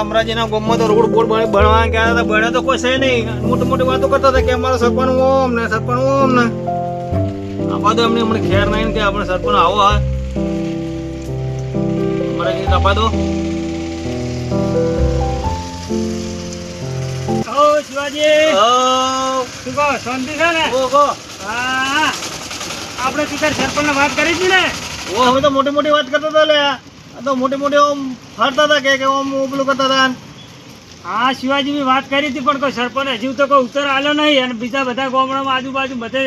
અમરાજીના ગામમાં તો road baud બને- બનવા ગયા હતા. બને તો કોઈ છે નહીં. મોટી મોટી વાતો કરતા હતા કે અમારો સરપંચ ઓમ ને સરપંચ ઓમ ને. આ બધું એમને અમને ખેર નહીં કે આપણે સરપંચ આવો હા. અમરાજી તપા દો. શિવાજી. શું કહો શાંતિ છે ને. આપણે તું સરપંચ વાત કરી હતી ને? ઓ હવે તો મોટી મોટી વાત કરતો હતા લે તો મોટી મોટી ઓમ ફરતા હતા કે ઓમ પેલું કરતા હતા. હા શિવાજી બી વાત કરી હતી પણ કોઈ સરપંચ હજુ તો કોઈ ઉત્તર આવ્યો નહીં અને બીજા બધા ગામડામાં આજુબાજુ બધે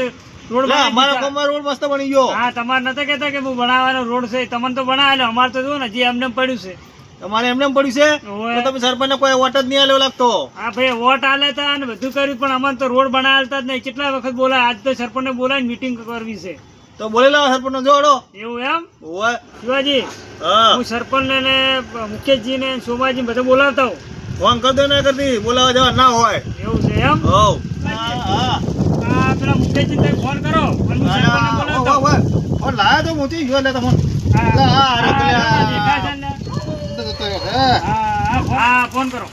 રોડ અમારા ગામમાં રોડ મસ્ત બની ગયો. હા તમારે નતા કહેતા કે હું બનાવવાનો રોડ છે તમને તો બનાવેલો અમારે તો જુઓ ને હજી એમને પડ્યું છે. તમારે એમને પડ્યું છે? તો તમે સરપંચને કોઈ વોટ જ નહીં આલ્યો લાગતો. હા ભાઈ વોટ આલે તા અને બધું કર્યું પણ અમારે તો રોડ બનાવતા જ નહીં. કેટલા વખત બોલાય? આજ તો સરપંચને બોલાય મીટિંગ કરવી છે. તો બોલેલા સરપંચ જોડો. એવું એમ? ઓય શિવાજી હા. હું સરપંચ ને મુકેશજી ને સોમાજી બધા બોલાવતા હું ફોન કરી દો ને કરતી બોલાવા જવા ના હોય. એવું છે એમ? હોવ. હા પેલા ફોન કરો. ફોન લાયા તો મોટી ગયો લે તમને. ને? હા, ફોન. કરો.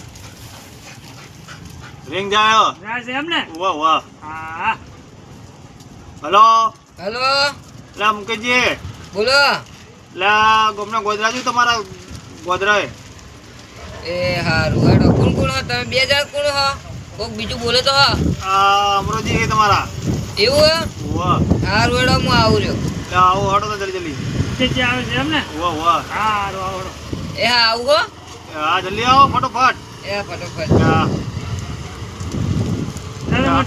રિંગ જાયો. જાય છે એમ ને? વાહ વાહ હા. હલો? હેલો? લા મુકેશજી. બોલો. લા ગોમના ગોદરાજી તમારા ગોદરા એ હારું. હેડો કોણ કોણ હો? તમે બે જણ કોણ હો? કોક બીજું બોલે તો હા. આ અમરોજી તમારા. એવું હે? વાહ હારું હેડો હું આવું રહ્યો. લા આવો હડો તો જલ્દી જલ્દી. આવે છે એમ ને વાહ વાહ હારું, હારું. એ હા આવું હો? હા જલ્દી આવો ફટોફટ. એ ફટોફટ. હા. હોઉં?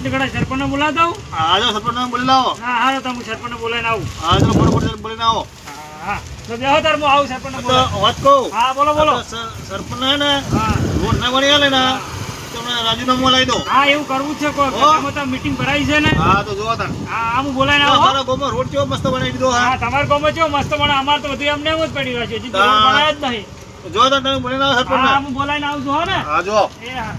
સરપંચ બોલી લાવો હા તો હું સરપંચને બોલાવીને આવું. આજો ફટોફટ બોલીને આવો. હા, હા. તો બેહો તાર હું આવું સરપંચને તો વાત કહું. હા બોલો બોલો. આ તો સર- સરપંચ ને હા. રોડ ના બની આલે ને તમને રાજીનામું લાવી દો. હા એવું કરવું છે કોઈ. મીટિંગ ભરાઈ છે ને. હા તો જોવા તાર. હા આ હું બોલાવીને આવું. હો. અમારા રોડ કેવો મસ્ત બનાવી દીધો હા? તમારા ગામમાં કેવો મસ્ત પણ અમારે તો બધું એમને એમ જ પડી રહ્યો છે. હજી રોડ. જ નહીં. તમે બોલીને આવો સરપંચ હા હું આવું જો ને. હા જો એ હા.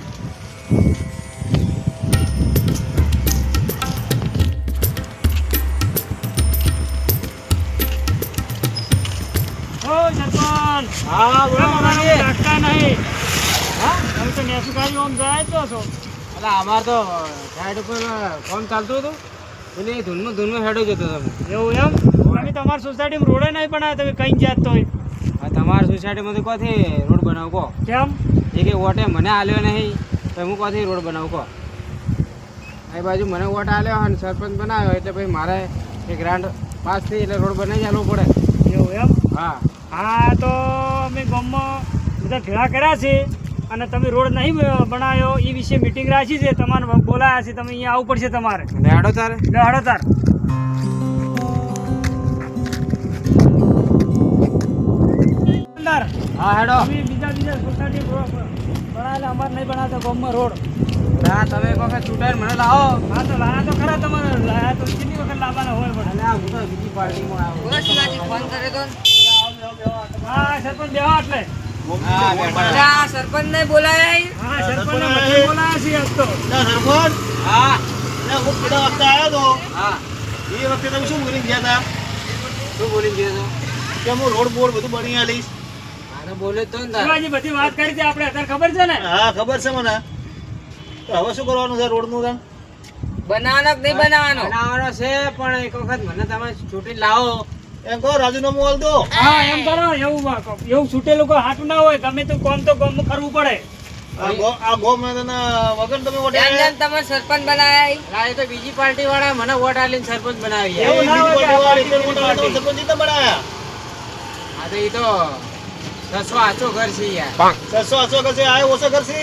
સરપંચ હા લાગતા નહીં. હા? તમે તો નેસુ કાઢી આમ જાય તો છો. એટલે અમારે તો સાઈડ ઉપર ફોન ચાલતું હતું. એટલે એ ધૂનમાં ધૂનમાં હેડો જતો તમે એવું એમ? તમે તમારી સોસાયટીમાં રોડે નહીં બનાવ્યા તમે કઈ જાત તો તમારી સોસાયટીમાંથી કોથી રોડ બનાવો કહો? કેમ? એ કે વોટે મને આલ્યો નહીં તો હું કોથી રોડ બનાવું કહો? આ બાજુ મને વોટ આલ્યો અને સરપંચ બનાવ્યો એટલે ભાઈ મારે એ ગ્રાન્ટ પાસ થઈ એટલે રોડ બનાવી ચાલવું પડે. એવું એમ? હા. હા તો અમે ગામમાં બધા ભેળા કર્યા છે અને તમે રોડ નહીં બનાવ્યો એ વિશે મિટિંગ રાખી છે. તમારે બોલાયા છે. તમે અહીંયા આવવું પડશે તમારે. હેડો તારે? હાડો તાર. હા હેડો. બીજા બીજા સોસાયટી બનાવેલા. અમારે નહીં બનાવતા ગામમાં રોડ. હા તમે એક વખત ચૂંટાઈને મને લાવો. હા તો લાયા તો ખરા તમારે. લાયા તો કેટલી વખત લાવવાના હોય પણ. હું તો બીજી પાર્ટીમાં આવ્યો ફોન કર્યો તો હા સરપંચ બેહો એટલે. હા બેઠા. અરે આ સરપંચ ને બોલાય હા બોલાયા છે આજ તો. લા સરપંચ. હા. હું પેલા વખતે આવ્યો તો. હા. એ વખતે તમે શું બોલીને ગયા હતા શું બોલી ગયો તો? કે હું રોડ બોર્ડ બધું બની આલીશ? મારે બોલે તો ને બધી વાત કરી હતી આપણે. અત્યારે ખબર છે ને? હા ખબર છે મને. તો હવે શું કરવાનું છે રોડનું કામ? બનાવવાનો કે નહીં બનાવવાનો? બનાવવાનો છે પણ એક વખત મને તમે છૂટી લાવો. એમ કહો રાજીનામું દો. હા એમ કરો એવું એવું છૂટેલું કોઈ હાટું ના હોય ગમે તો કોમ તો કોમ કરવું પડે. આ ગો આ વગર તમે વોટ આલ્યા? તમે સરપંચ બનાયા અલા, એ તો બીજી પાર્ટી વાળા મને વોટ આલીને સરપંચ બનાવી એવું ના હોય સરપંચ તો બનાયા. આ તો ઈ તો સસો આચો ઘર છે યાર. છસો ઘર છે આ ઘર છે?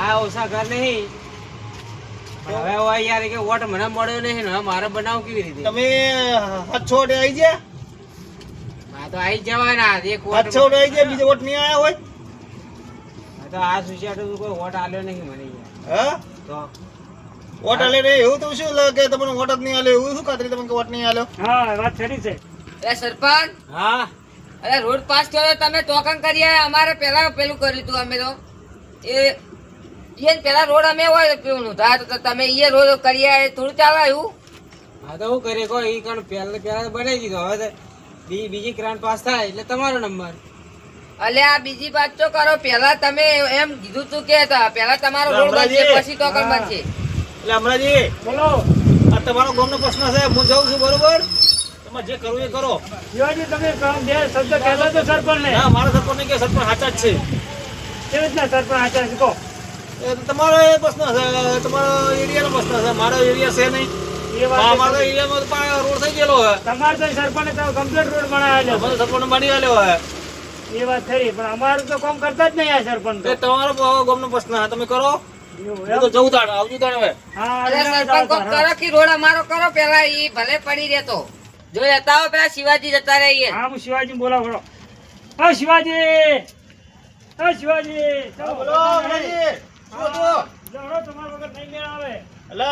આ ઓછા ઘર નહીં. હવે હોય યાર કે વોટ મને મળ્યો નહીં ને મારે બનાવ કેવી રીતે? તમે હાથ આવી ગયા? આ તો આઈ જવાય ને એક વોટ હાથ આવી ગયા બીજો વોટ નહીં આયા હોય? આ તો આ સોસાયટી કોઈ વોટ આલ્યો નહીં મને યાર. તો? વોટ આલે રે એવું તો શું લાગે કે તમને વોટ જ નહીં આલ્યો એવું શું ખાતરી તમને વોટ નહીં આલ્યો હા વાત ખરી છે. અરે સરપંચ! હા? અરે રોડ પાસ થયો તમે ટોકન કરી અમારે પેલા પેલું કર્યું હતું અમે તો. એ એ પેલા રોડ અમે હોય પેલું થાય તો તમે એ રોડ કરી આયા થોડું ચાલાયું. હા તો હું કરીએ કહો ઈ કણ પહેલા પહેલા બનાવી દીધો. હવે બી- બીજી ગ્રાન્ટ પાસ થાય એટલે તમારો નંબર. અલે આ બીજી વાત તો કરો. પેલા તમે એમ કીધું તું કે તા- પેલા તમારો રોડ બનશે પછી તો હા. બનશે? એટલે હમણાંજી બોલો. આ તમારો ગામનો પ્રશ્ન છે. હું જાઉં છું બરોબર? તમે જે કરવું એ કરો. શિવાજી તમે બે શબ્દ કહેતા તો સરપંચને. ના મારા સરપંચ કે સરપંચ સાચા જ છે. કેવી રીતના સરપંચ સાચા છે? કહો. તમારો એ પ્રશ્ન છે તમારો એરિયાનો પ્રશ્ન છે મારો એરિયા છે નહીં. એ વાત મારો એરિયામાં પણ રોડ થઈ ગયેલો હોય તમારે તો સરપંચે કમ્પ્લીટ રોડ બનાવેલો મને સરપંચ હોય એ વાત ખરી પણ અમારું તો કામ કરતા જ નહીં આ સરપંચ એ તમારો ગામનો પ્રશ્ન છે તમે કરો. તો જવું તાણ આવજો તાણ હવે. સરપંચ કરો કે રોડ અમારો કરો પેલા એ ભલે પડી રહેતો. જો જતા હો પેલા શિવાજી જતા રહીએ. હા હું શિવાજી બોલાવો બોલો હા શિવાજી! હા શિવાજી. બોલો.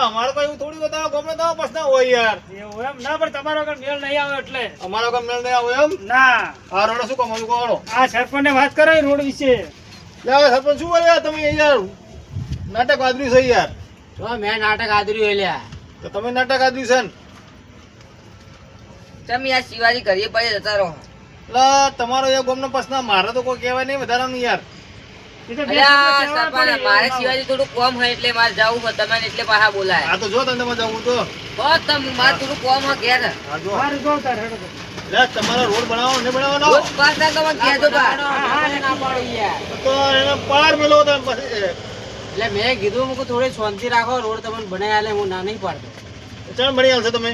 અમારે કોઈ એવું થોડી બતાવો ગમે તો પ્રશ્ન હોય યાર. એવું એમ? ના પણ તમારો વગર મેળ નહીં આવે એટલે. અમારો વગર મેળ નહીં આવે એમ? ના. આ રોડ શું કામ આવ્યું કોણો? આ સરપંચ ને વાત કરો રોડ વિશે. લે હવે સરપંચ શું બોલે તમે યાર? નાટક આદર્યું છે યાર. તો મેં નાટક આદર્યું લ્યા. તો તમે નાટક આદર્યું છે ને? તમે આ શિવાજી કરીએ પછી જતા રહો. એટલે તમારો એ ગોમનો પ્રશ્ન મારે તો કોઈ કહેવાય નહીં વધારાનું યાર. મારે શિવાજી થોડું કોમ હોય એટલે મારે જવું હોય તમને એટલે પાછા બોલાય. આ તો જો તમે તમે જવું તો. બસ તમે મારે થોડું કોમ હોય ઘેર. આ જો. ના. મારે જો તાર હેડો તો. લે તમારો રોડ બનાવો ને બનાવવાનો? રોજ ના તમે કહેજો બા. ના પાડું યાર તો એને પાર મેલો તમે પછી. એટલે મેં કીધું મૂકું થોડી શાંતિ રાખો રોડ તમને બનાવી આલે હું ના નહીં પાડતો. ચાલ બની આવશે તમે.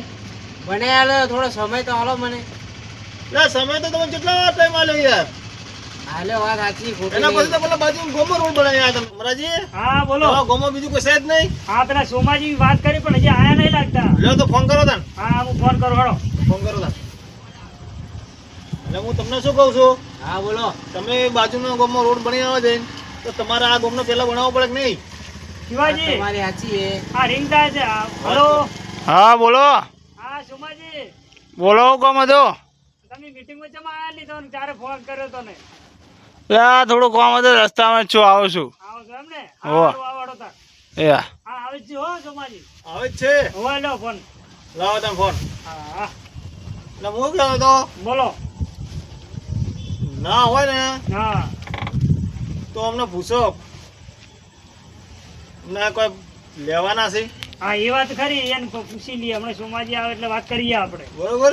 બનાવી આલે થોડો સમય તો હાલો મને. લે સમય તો તમે કેટલા ટાઈમ આલ્યો યાર? હા બોલો. તમારા ગામમાં બીજું કોઈ છે જ નહીં. હા પેલા સોમાજી વાત કરી પણ હજી આયા નહીં લાગતા. લ્યો તો ફોન કરો તાન હા હું ફોન કરું હેડો ફોન કરો તાન એટલે હું તમને શું કહું છું? હા બોલો. તમે બાજુનો ગામમાં રોડ બની આવે છે તો તમારે આ ગામનો પેલા બનાવવો પડે કે નહીં? શિવાજી. તમારી સાચી છે આ રિંગ છે. હલો હા બોલો. હા સોમાજી. બોલો કોમ હતો? તમે મીટિંગમાં જમા આયા લીધો તો ત્યારે ફોન કર્યો તો ને થોડું કામ હતું રસ્તામાં છું આવું છું. હા. આવો આવો તાર. એ હા આવે છે હો સોમાજી આવે જ છે. લો ફોન. લાવો તમે ફોન. હા હા. એટલે હું કહેતો તો બોલો. ના હોય ને હા. તો અમને પૂછો. ના કોઈ લેવાના છે? હા એ વાત ખરી એને પૂછી લઈએ. હમણાં સોમાજી આવે એટલે વાત કરીએ આપણે. બરોબર.